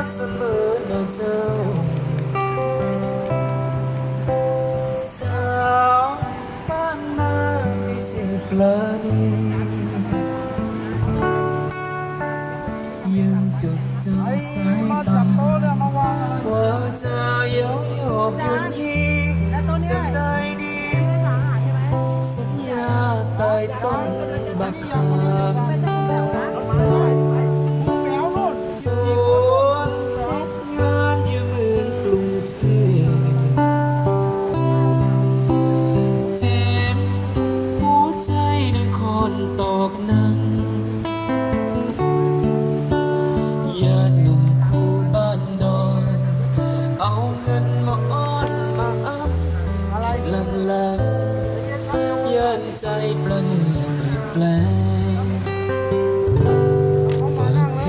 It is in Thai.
เจ้าสาวบ้านนาที่ชื่อปลาดียังจดจำสายตาว่าเจะเย้ายหยอกยนยีสักได้ดีสัญญาใต้ต้นบักขาม ตอกนังญาติหนุ่มคู่บ้านนอน เอาเงินมาอ้อนมาอัพลำลำยันใจประนีประแปล